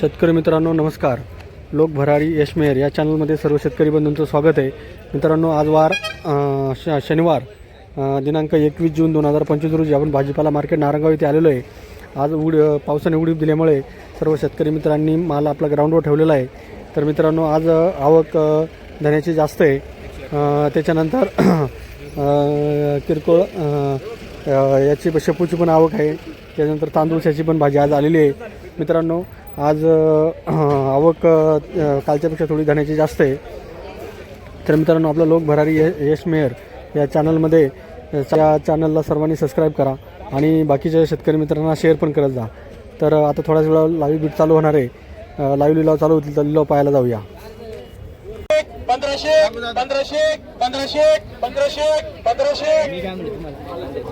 शेतकरी मित्रांनो नमस्कार. लोक भरारी यशमेर या चॅनलमध्ये सर्व शेतकरी बंधूंचं स्वागत आहे. मित्रांनो आज वार श शनिवार दिनांक एकवीस जून दोन हजार पंचवीस रोजी आपण भाजीपाला मार्केट नारंगाव इथे आलेलो आहे. आज उड पावसाने उडीप दिल्यामुळे सर्व शेतकरी मित्रांनी माल आपला ग्राउंडवर ठेवलेला आहे. तर मित्रांनो आज आवक अं, धण्याची जास्त आहे. त्याच्यानंतर किरकोळ याची शेपूची पण आवक आहे. त्यानंतर तांदूळशाची पण भाजी आज आलेली आहे. मित्रांनो आज आवक कालच्यापेक्षा थोडी धण्याची जास्त आहे. तर मित्रांनो आपलं लोक भरारी यश मेहर या चॅनलमध्ये या चॅनलला सर्वांनी सबस्क्राईब करा आणि बाकीच्या शेतकरी मित्रांना शेअर पण करत जा. तर आता थोड्याच वेळा लाईव्ह बीट चालू होणार आहे. लाईव्ह लिलाव चालू होतील तर लिलाव पाहायला जाऊया. पंधराशे पंधराशे पंधराशे पंधराशे पंधराशे.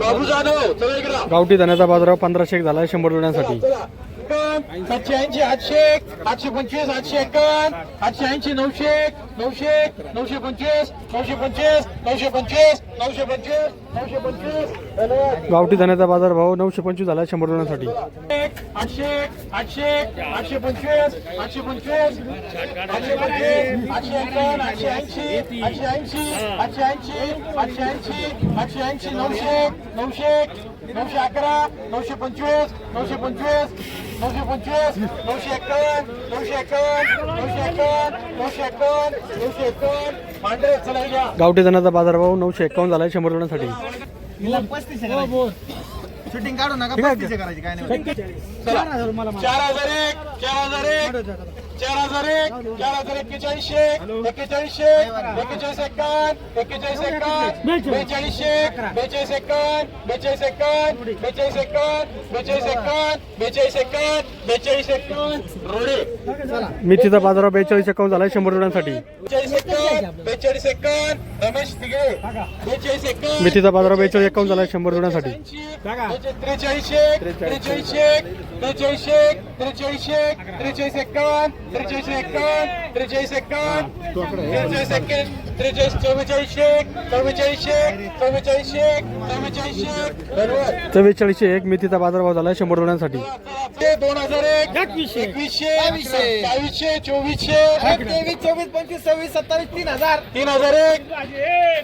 बाबू जाधव चला इकडं. गावठी धण्याचा बाजाराव पंधराशे एक झाला आहे शंभर रुपयांसाठी सातशे ऐंशी आठशे आठशे पंचवीस आठशे एकावन्न आठशे ऐंशी नऊशे नऊशे नऊशे पंचवीस नऊशे पंचवीस नऊशे पंचवीस नऊशे पंचवीस नऊशे पंचवीस. गावठी धण्याचा बाजार भाव नऊशे पंचवीस झाला शंभर रुपयांसाठी. आठशे आठशे आठशे पंचवीस आठशे पंचवीस आठशे पंचवीस आठशे एकावन्न आठशे ऐंशी आठशे ऐंशी आठशे ऐंशी आठशे ऐंशी आठशे ऐंशी नऊशे नऊशे नऊशे अकरा नऊशे पंचवीस नऊशे पंचवीस नऊशे पंचवीस नऊशे एकावन्न नऊशे एकावन्न नऊशे एकावन्न नऊशे एकावन्न नऊशे एकावन्न मांडरे चला घ्या गावठी धण्याचा बाजार भाव नऊशे एकावन्न झाला आहे शंभर रुपयांसाठी शूटिंग काढू नका पस्तीसशे करायची काय नाही चला. चार हजार एक चार हजार एक चार हजार एक. चार हजार एक्केचाळीसशे एक्केचाळीसशे एक्केचाळीस एकावन्न एक्केचाळीस एकावन्न बेचाळीसशे बेचाळीस एकावन्न बेचाळीस एकावन्न बेचाळीस एकावन्न बेचाळीस एकावन्न बेचाळीस एकावन्न बेचाळीस एकावन्न. रोडे. मेथीचा बाजाराव बेचाळीस एकावन्न झाला आहे शंभर रुपयांसाठी बेचाळीस रमेश तिघे बेचाळीस एकावन्न. मेथीचा बाजाराव बेचाळीस एकावन्न झाला आहे शंभर रुपयांसाठी त्रेचाळीसशे त्रेचाळीसशे त्रेचाळीसशे त्रेचाळीसशे त्रेचाळीस एकावन्न त्रेचाळीस एकावन्न त्रेचाळीस एकावन्न त्रेचाळीस एकावन्न त्रेचाळीस चव्वेचाळीसशे चव्वेचाळीसशे चव्वेचाळीसशे धन्यवाद चव्वेचाळीसशे एक मेथीचा बाजारभाव झाला शंभर रुपयांसाठी ते दोन हजार एक एकवीसशे. एकवीसशे बावीसशे. बावीसशे चोवीसशे तेवीस चोवीस पंचवीस सव्वीस सत्तावीस तीन हजार. तीन हजार एक.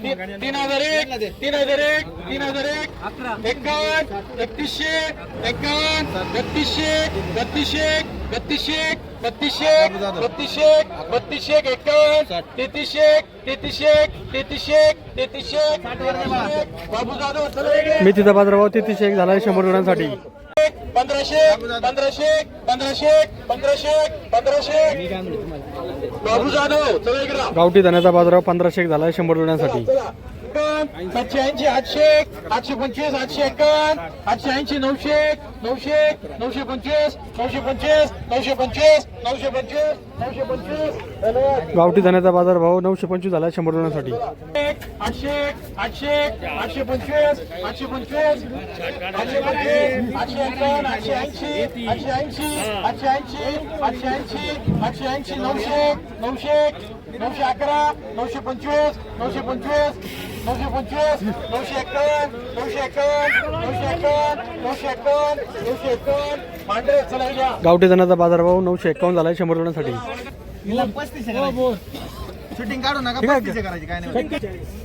तीन तीन हजार एक तीन हजार एक तीन हजार एक. एकावन्न एकतीसशे एकावन्न बत्तीसशे बत्तीसशे बत्तीसशे बत्तीसशे बत्तीसशे बत्तीसशे एकावन्न तेहतीसशे तेहतीसशे तेहतीसशे तेहतीसशे बाबू जाधव इकडे. मेथीचा बाजारभाव तेहतीसशे एक झाला आहे शंभर रुपयांसाठी पंधराशे पंधराशे पंधराशे पंधराशे पंधराशे बाबू जाधव गावठी धण्याचा बाजारभाव पंधराशे एक झाला शंभर रुपयांसाठी सातशे ऐंशी आठशे आठशे पंचवीस आठशे एकावन्न आठशे ऐंशी नऊशे नऊशे नऊशे पंचवीस नऊशे पंचवीस नऊशे पंचवीस नऊशे पंचवीस नऊशे पंचवीस. गावठी धण्याचा बाजारभाव नऊशे पंचवीस झाला शंभर रुपयांसाठी. आठशे आठशे आठशे पंचवीस आठशे पंचवीस आठशे पंचवीस आठशे एकावन्न आठशे ऐंशी आठशे ऐंशी आठशे ऐंशी आठशे ऐंशी आठशे ऐंशी नऊशे नऊशे नऊशे अकरा नऊशे पंचवीस नऊशे पंचवीस नऊशे पंचवीस नऊशे एकावन्न नऊशे एकावन्न नऊशे एकावन्न नऊशे एकावन्न नऊशे एकावन्न मांडरे चला घ्या गावठी धण्याचा बाजारभाव नऊशे एकावन्न झाला आहे शंभर पस्तीसशे शूटिंग काढू नका पस्तीसशे करायची काय नाही.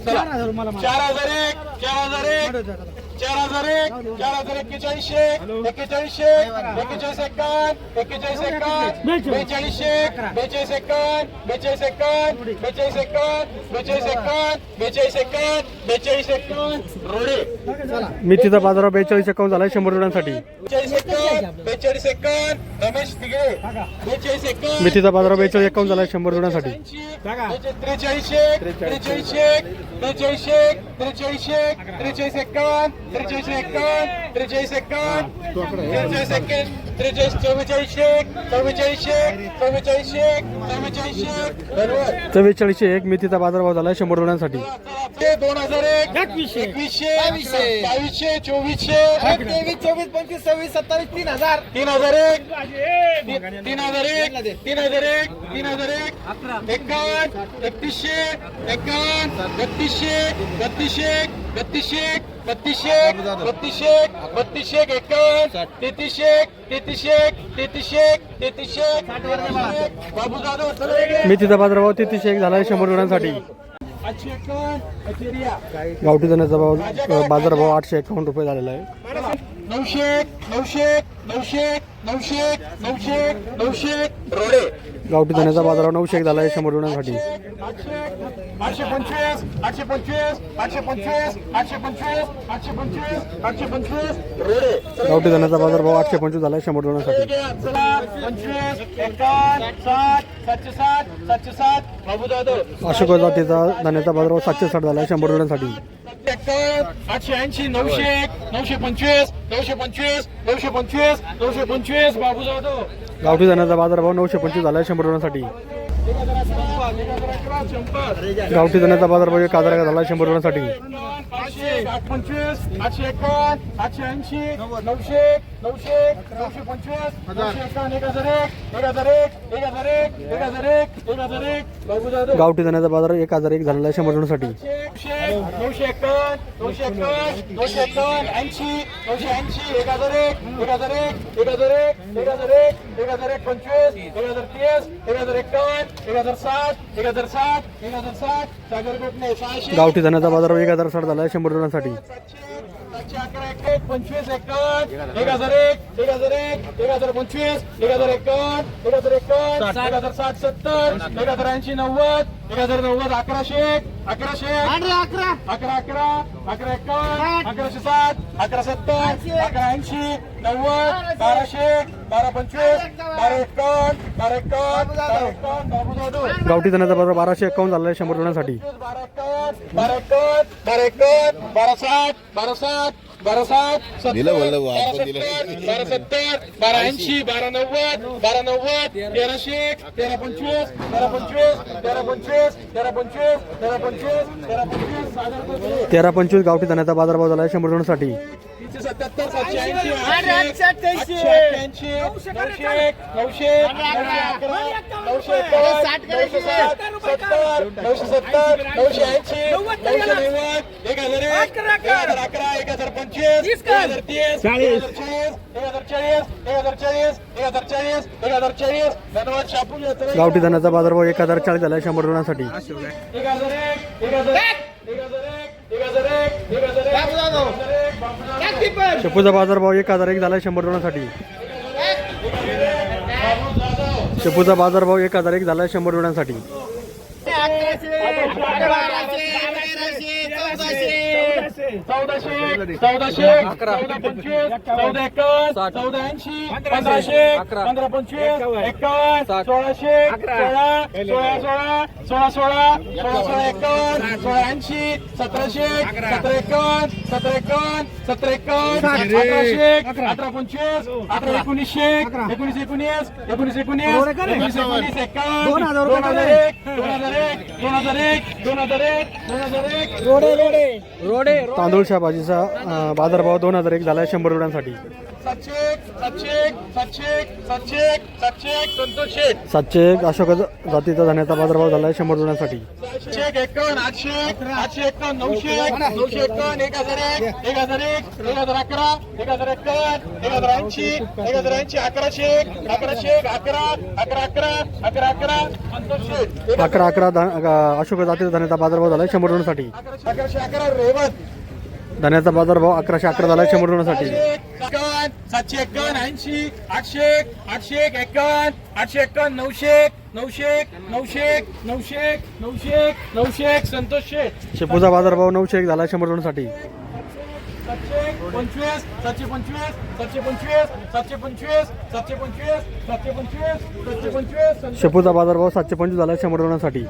चार हजार एक चार हजार एक चार हजार एक चार हजार एक्केचाळीसशे एक्केचाळीसशे एक्केचाळीस एकावन्न एक्केचाळीस एकावन्न बेचाळीसशे बेचाळीस एकावन्न बेचाळीस एकावन्न बेचाळीस एकावन्न बेचाळीस एकावन्न बेचाळीस एकावन्न बेचाळीस एकावन्न रोडे. मेथीचा बाजारभाव बेचाळीस एकावन्न झाला आहे शंभर रुपयांसाठी बेचाळीस एकावन्न बेचाळीस एकावन्न रमेश तिघे. बेचाळीस एकावन्न मेथीचा बाजारभाव बेचाळीस एकावन्न झाला आहे शंभर रुपयांसाठी त्रेचाळीसशे त्रेचाळीसशे त्रेचाळीसशे त्रेचाळीसशे त्रेचाळीस एकावन्न त्रेचाळीस एकावन्न त्रेचाळीस एकावन्न त्रेचाळीस चव्वेचाळीसशे चव्वेचाळीसशे चव्वेचाळीसशे चव्वेचाळीसशे धन्यवाद चव्वेचाळीसशे एक मेथीचा बाजारभाव झाला शंभर रुपयांसाठी ते दोन हजार एक एकवीसशे. एकवीसशे बावीसशे. बावीसशे चोवीसशे. तेवीस चोवीस पंचवीस सव्वीस सत्तावीस तीन हजार. तीन हजार एक. तीन- तीन हजार एक तीन हजार एक तीन हजार एक. एकावन्न एकतीसशे एकावन्न बत्तीसशे बत्तीसशे बत्तीसशे बत्तीसशे बत्तीसशे बत्तीसशे एकावन्न तेहतीसशे तेहतीसशे तेहतीसशे तेहतीसशे बाबू जाधव चला मेथीचा बाजारभाव तेहतीसशे एक झाला आहे शंभर रुपयांसाठी गावठी धण्याचा भाव बाजारभाव आठशे एकावन्न रुपये झालेला आहे. नऊशे नऊशे नऊशे नऊशे नऊशे नऊशे. रोडे. गावठी धण्याचा बाजारभाव नऊशे एक झाला आहे शंभर रुपयांसाठी आठशे पंचवीस आठशे पंचवीस आठशे पंचवीस आठशे पंचवीस आठशे पंचवीस आठशे पंचवीस. रोडे. गावठी धण्याचा बाजारभाव आठशे पंचवीस झाला आहे शंभर रुपयांसाठी चला पंचवीस एकावन्न साठ सातशे साठ सातशे सात बाबू जाधव अशोक जातीचा धान्याचा बाजारभाव सातशे साठ झाला आहे शंभर रुपयांसाठी एकावन्न आठशे ऐंशी नऊशे एक नऊशे पंचवीस नऊशे पंचवीस नऊशे पंचवीस नऊशे पंचवीस बाबू जाधव. गावठी धान्याचा बाजारभाव नऊशे पंचवीस झाला आहे शंभर रुपयांसाठी. गावठी जाण्याचा बाजार एक हजार एक झाला आहे शंभर रुपयांसाठी आठशे आठ पंचवीस आठशे एकावन्न आठशे ऐंशी नऊशे नऊशे नऊशे पंचवीस नऊशे एकावन्न एक हजार एक एक हजार एक एक हजार एक एक हजार एक एक हजार एक बाबू गावठी जाण्याचा बाजार एक हजार एक झालेला आहे शंभर रुपयांसाठी नऊशे नऊशे एकावन्न नऊशे एकावन्न नऊशे एकावन्न ऐंशी नऊशे ऐंशी एक हजार एक एक हजार एक एक हजार एक एक हजार एक एक हजार एक पंचवीस एक हजार तीस एक हजार एकावन्न एक हजार साठ एक हजार एक हजार साठ सागर सहाशे गावठी धान्याचा बाजारभाव एक हजार साठ झाला शंभर सातशे अकरा एक एक पंचवीस एकावन्न एक हजार एक एक हजार एक एक हजार पंचवीस एक हजार एकावन्न एक हजार एकावन्न एक हजार साठ सत्तर एक हजार ऐंशी नव्वद एक हजार नव्वद अकराशे एक अकराशे अकरा अकरा. अकरा अकरा. एकावन्न. अकराशे साठ. अकरा सत्तर. अकरा ऐंशी. नव्वद. बाराशे बारा पंचवीस. बारा एकावन्न. बारा एकावन्न. बारा एकावन्न. गावठी धान्याचा बाजार बाराशे एकावन्न झाला आहे शंभर रुपयांसाठी बारा एकावन्न. बारा एकावन्न. बारा एकावन्न. बारा साठ. बारा साठ. बारा साठ सत्तर बारा सत्तर बारा सत्तर बारा ऐंशी बारा नव्वद बारा नव्वद तेराशे तेरा पंचवीस तेरा पंचवीस तेरा पंचवीस तेरा पंचवीस तेरा पंचवीस तेरा पंचवीस तेरा पंचवीस गावठी धान्याचा बाजारभाव झाला आहे शंभर रुपयांसाठी तीनशे सत्याहत्तर सातशे ऐंशी नऊशे एक नऊशे नऊशे नऊशे साठ सत्तर नऊशे सत्तर नऊशे ऐंशी नऊशे नव्वद एक हजार एक एक हजार अकरा एक हजार पंचवीस एक हजार तीस हजार चाळीस एक हजार चाळीस एक हजार चाळीस एक हजार चाळीस एक हजार चाळीस धन्यवाद शापूर गावठी धान्याचा बाजारभाव एक हजार चाळीस झाला शंभर रुपयांसाठी एक हजार एक एक हजार एक एक हजार एक एक हजार एक एक हजार एक बापू जाधव. शेपूचा बाजारभाव एक हजार एक झाला आहे शंभर रुपयांसाठी शेपूचा बाजारभाव एक हजार एक झाला आहे शंभर रुपयांसाठी चौदाशे चौदाशे. चौदा पंचवीस चौदा एकावन्न चौदा ऐंशी पंधराशे. पंधरा पंचवीस एकावन्न. सोळाशे सोळा सोळा सोळा सोळा सोळा सोळा सोळा एकावन्न सोळा ऐंशी सतराशे सतरा एकावन्न सतरा एकावन्न सतरा एकावन्न अठराशे अठरा पंचवीस अठरा एकोणीसशे एकोणीस एकोणीस एकोणीस एकोणीस एकोणीस एकोणीस एकावन्न दोन हजार एक दोन हजार एक दोन हजार एक दोन हजार एक दोन हजार एक रोडे रोडे. रोडे तांदूळच्या भाजीचा बाजारभाव दोन हजार एक झाला आहे शंभर रुपयांसाठी. सातशे एक अशोक जातीचा धान्याचा बाजारभाव झाला आहे शंभर रुपयांसाठी. अकरा अकरा अकरा अकरा अकरा अकरा अकरा अकरा अशोक जातीचा धान्याचा बाजारभाव झाला शंभर रुपयांसाठी धान्याचा बाजारभाव अकराशे अकरा झाला शंभर रुपयांसाठी सातशे एकावन्न ऐंशी आठशे आठशे एक एकावन्न आठशे एकावन्न नऊशे एक, नऊशे एक, नऊशे एक, नऊशे एक, नऊशे एक, नऊशे एक संतोष शेठ शेपूचा बाजारभाव नऊशे एक झाला शंभर रुपयांसाठी सातशे पंचवीस सातशे पंचवीस सातशे पंचवीस सातशे पंचवीस सातशे पंचवीस सातशे पंचवीस सातशे पंचवीस शेपूचा बाजारभाव सातशे पंचवीस झाला शंभर रुपयांसाठी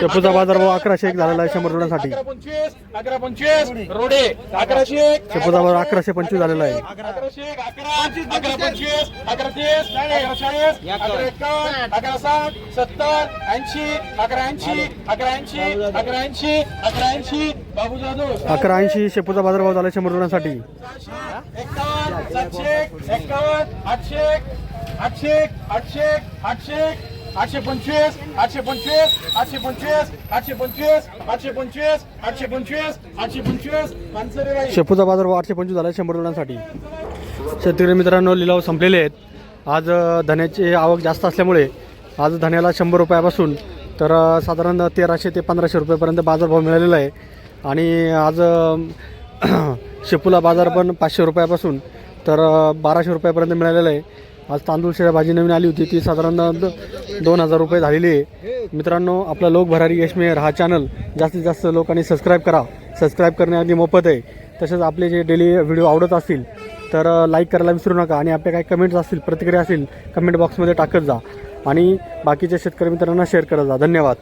शेपूचा बाजारभाव अकराशे एक झालेला आहे शंभर रुपयांसाठी अकरा पंचवीस अकरा पंचवीस रोडे अकराशे शेपूचा बाजार अकराशे पंचवीस झालेला आहे. अकराशे एक, अकरा अकरा पंचवीस अकरा तीस अकरा चाळीस अकरा एकावन्न अकरा साठ सत्तर ऐंशी अकरा ऐंशी अकरा ऐंशी अकरा ऐंशी अकरा ऐंशी. बाबू जाधव. अकरा ऐंशी शेपूचा बाजारभाव झाला आहे शंभर रुपयांसाठी. सातशे आठशे आठशे आठशे आठशे आठशे पंचवीस आठशे पंचवीस आठशे पंचवीस आठशे पंचवीस आठशे पंचवीस आठशे पंचवीस आठशे पंचवीस. माणसं शेपूचा बाजार भाव आठशे पंचवीस झाला आहे शंभर रुपयांसाठी शेतकरी मित्रांनो लिलाव संपलेले आहेत. आज धन्याची आवक जास्त असल्यामुळे आज धन्याला शंभर रुपयापासून तर साधारण तेराशे ते पंधराशे रुपयेपर्यंत बाजारभाव मिळालेला आहे. आणि आज शेपूला बाजार पण पाचशे रुपयापासून तर बाराशे रुपयापर्यंत मिळालेला आहे. आज तांदूळ शिरा भाजी नवीन आली होती ती साधारण दोन हजार रुपये झालेली आहे. मित्रांनो आपला लोक भरारी यशमेर हा चॅनल जास्तीत जास्त लोकांनी सबस्क्राईब करा. सबस्क्राईब करणे अगदी मोफत आहे. तसेच आपले जे डेली व्हिडिओ आवडत असतील तर लाईक करायला विसरू नका आणि आपले काही कमेंट्स असतील प्रतिक्रिया असतील कमेंट बॉक्समध्ये टाकत जा. आणि बाकीच्या शेतकरी मित्रांना शेअर करत जा. धन्यवाद.